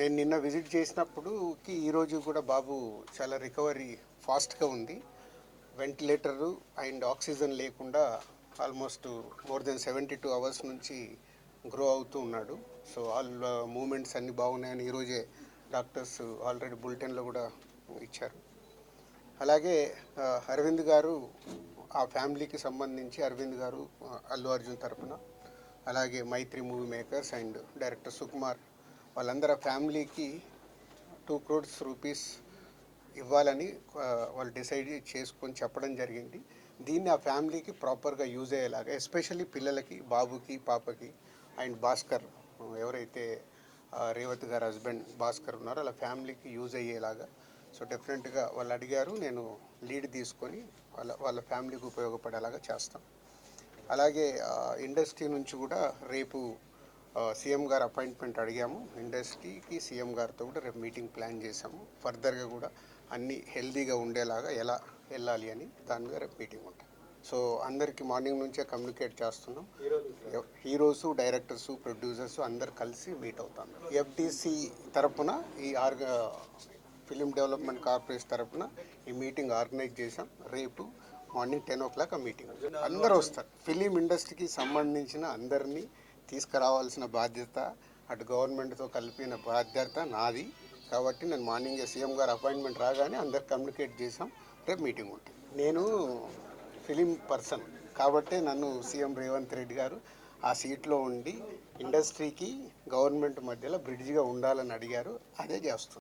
నేను నిన్న విజిట్ చేసినప్పుడుకి ఈరోజు కూడా బాబు చాలా రికవరీ ఫాస్ట్గా ఉంది. వెంటిలేటరు అండ్ ఆక్సిజన్ లేకుండా almost more than seventy two hours నుంచి గ్రో అవుతూ ఉన్నాడు. సో ఆల్ మూమెంట్స్ అన్నీ బాగున్నాయని ఈరోజే డాక్టర్స్ ఆల్రెడీ బులెటిన్లో కూడా ఇచ్చారు. అలాగే అరవింద్ గారు ఆ ఫ్యామిలీకి సంబంధించి అరవింద్ గారు అల్లు అర్జున్ తరపున అలాగే Mythri movie makers and director Sukumar వాళ్ళందరూ ఫ్యామిలీకి టూ క్రోడ్స్ రూపీస్ ఇవ్వాలని వాళ్ళు డిసైడ్ చేసుకొని చెప్పడం జరిగింది. దీన్ని ఆ ఫ్యామిలీకి ప్రాపర్గా యూజ్ అయ్యేలాగా ఎస్పెషల్లీ పిల్లలకి బాబుకి పాపకి అండ్ భాస్కర్ ఎవరైతే రేవతి గారు హస్బెండ్ భాస్కర్ ఉన్నారో వాళ్ళ ఫ్యామిలీకి యూజ్ అయ్యేలాగా. సో డెఫినెట్గా వాళ్ళు అడిగారు నేను లీడ్ తీసుకొని వాళ్ళ వాళ్ళ ఫ్యామిలీకి ఉపయోగపడేలాగా చేస్తాం. అలాగే ఇండస్ట్రీ నుంచి కూడా రేపు సీఎం గారు అపాయింట్మెంట్ అడిగాము. ఇండస్ట్రీకి సీఎం గారితో కూడా రేపు మీటింగ్ ప్లాన్ చేసాము ఫర్దర్గా కూడా అన్నీ హెల్దీగా ఉండేలాగా ఎలా వెళ్ళాలి అని దాని మీద రేపు మీటింగ్ ఉంటుంది సో అందరికీ మార్నింగ్ నుంచే కమ్యూనికేట్ చేస్తున్నాం. హీరోస్ డైరెక్టర్స్ ప్రొడ్యూసర్స్ అందరు కలిసి మీట్ అవుతాం. ఎఫ్డిసి తరపున ఈ ఆర్గ ఫిలిం డెవలప్మెంట్ కార్పొరేషన్ తరపున ఈ మీటింగ్ ఆర్గనైజ్ చేశాం. రేపు మార్నింగ్ టెన్ ఓ క్లాక్ ఆ మీటింగ్. అందరూ వస్తారు. ఫిలిం ఇండస్ట్రీకి సంబంధించిన అందరినీ తీసుకురావాల్సిన బాధ్యత అటు గవర్నమెంట్తో కలిపిన బాధ్యత నాది. కాబట్టి నేను మార్నింగ్ సీఎం గారు అపాయింట్మెంట్ రాగానే అందరు కమ్యూనికేట్ చేసాం రేపు మీటింగ్ ఉంటుంది. నేను ఫిలిం పర్సన్ కాబట్టి నన్ను సీఎం రేవంత్ రెడ్డి గారు ఆ సీట్లో ఉండి ఇండస్ట్రీకి గవర్నమెంట్ మధ్యలో బ్రిడ్జిగా ఉండాలని అడిగారు. అదే చేస్తుంది